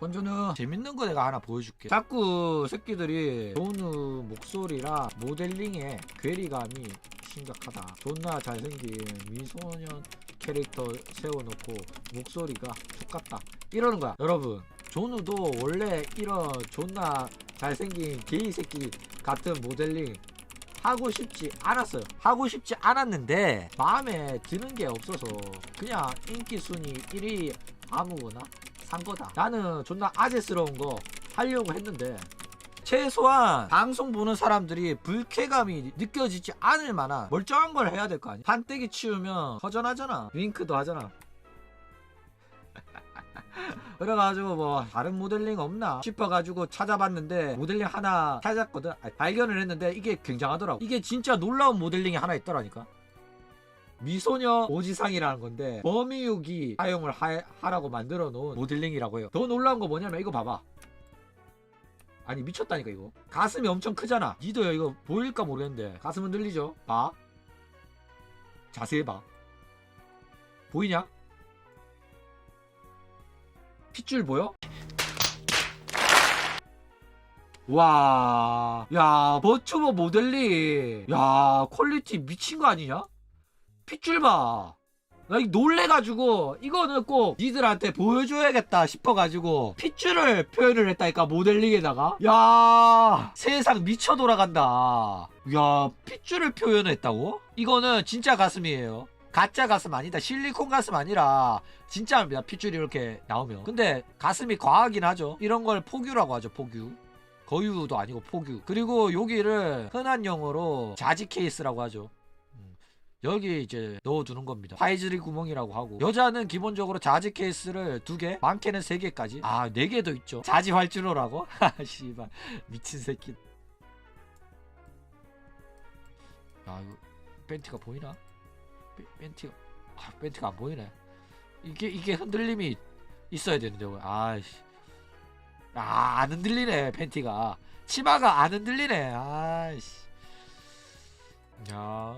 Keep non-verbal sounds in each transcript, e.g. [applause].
먼저는 재밌는 거 내가 하나 보여줄게. 자꾸 새끼들이 조누 목소리랑 모델링에 괴리감이 심각하다. 존나 잘생긴 미소년 캐릭터 세워놓고 목소리가 똑같다. 이러는 거야. 여러분, 조누도 원래 이런 존나 잘생긴 게이 새끼 같은 모델링 하고 싶지 않았어요. 하고 싶지 않았는데 마음에 드는 게 없어서 그냥 인기 순위 1위 아무거나 산 거다. 나는 존나 아재스러운 거 하려고 했는데 최소한 방송 보는 사람들이 불쾌감이 느껴지지 않을 만한 멀쩡한 걸 해야 될 거 아니야. 판때기 치우면 허전하잖아. 윙크도 하잖아. [laughs] 그래가지고 뭐 다른 모델링 없나 싶어가지고 찾아봤는데 모델링 하나 찾았거든 아니, 발견을 했는데 이게 굉장하더라고 이게 진짜 놀라운 모델링이 하나 있더라니까 미소녀 오지상이라는 건데 범이육이 사용을 하, 하라고 만들어 놓은 모델링이라고 해요. 더 놀라운 거 뭐냐면 이거 봐봐. 아니 미쳤다니까 이거. 가슴이 엄청 크잖아. 니도요 이거 보일까 모르겠는데. 가슴은 늘리죠. 봐. 자세히 봐. 보이냐? 핏줄 보여? 와, 야, 버추버 모델링. 야, 퀄리티 미친 거 아니냐? 핏줄 봐. 나 놀래가지고, 이거는 꼭 니들한테 보여줘야겠다 싶어가지고, 핏줄을 표현을 했다니까, 모델링에다가. 야, 세상 미쳐 돌아간다. 야, 핏줄을 표현했다고? 이거는 진짜 가슴이에요. 가짜 가슴 아니다. 실리콘 가슴 아니라 진짜입니다. 핏줄이 이렇게 나오면. 근데 가슴이 과하긴 하죠. 이런 걸 포규라고 하죠. 포규. 거유도 아니고 포규. 그리고 여기를 흔한 용어로 자지 케이스라고 하죠. 음, 여기 이제 넣어두는 겁니다. 파이즈리 구멍이라고 하고 여자는 기본적으로 자지 케이스를 두 개, 많게는 세 개까지. 아, 네 개도 있죠. 자지 활주로라고? 하, [laughs] 씨발 미친 새끼. 야, 이거 팬티가 보이나? 팬- 팬티가 아, 팬티가 안 보이네. 이게 이게 흔들림이 있어야 되는데 왜? 아이씨. 아, 안 흔들리네, 팬티가. 치마가 안 흔들리네. 아이씨. 야,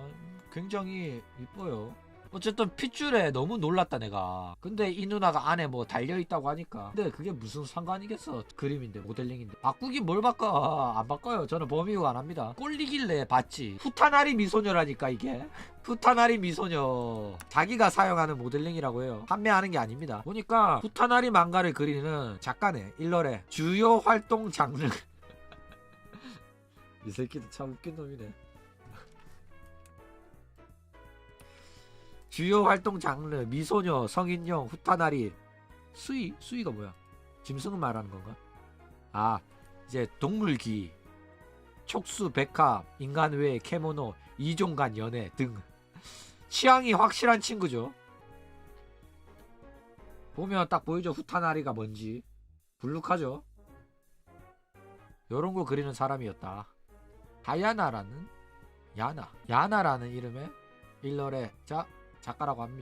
굉장히 이뻐요. 어쨌든 핏줄에 너무 놀랐다 내가. 근데 이 누나가 안에 뭐 달려 있다고 하니까. 근데 그게 무슨 상관이겠어? 그림인데 모델링인데. 바꾸긴 뭘 바꿔? 안 바꿔요. 저는 범위가 안 합니다. 꼴리길래 봤지. 후타나리 미소녀라니까 이게. [laughs] 후타나리 미소녀 자기가 사용하는 모델링이라고 해요 판매하는 게 아닙니다 보니까 후타나리 망가를 그리는 작가네 일러래 주요 활동 장르 [laughs] 이 새끼도 참 웃긴 놈이네 주요 활동 장르 미소녀 성인용 후타나리. 수위 수위가 뭐야? 짐승은 말하는 건가? 아 이제 동물기 촉수 백합 인간 외 캐모노 이종간 연애 등. 취향이 확실한 친구죠. 보면 딱 보이죠? 후타나리가 뭔지. 불룩하죠. 요런 거 그리는 사람이었다. 하야나라는? 야나. 야나라는 이름의 일러의 자 작가라고 합니다.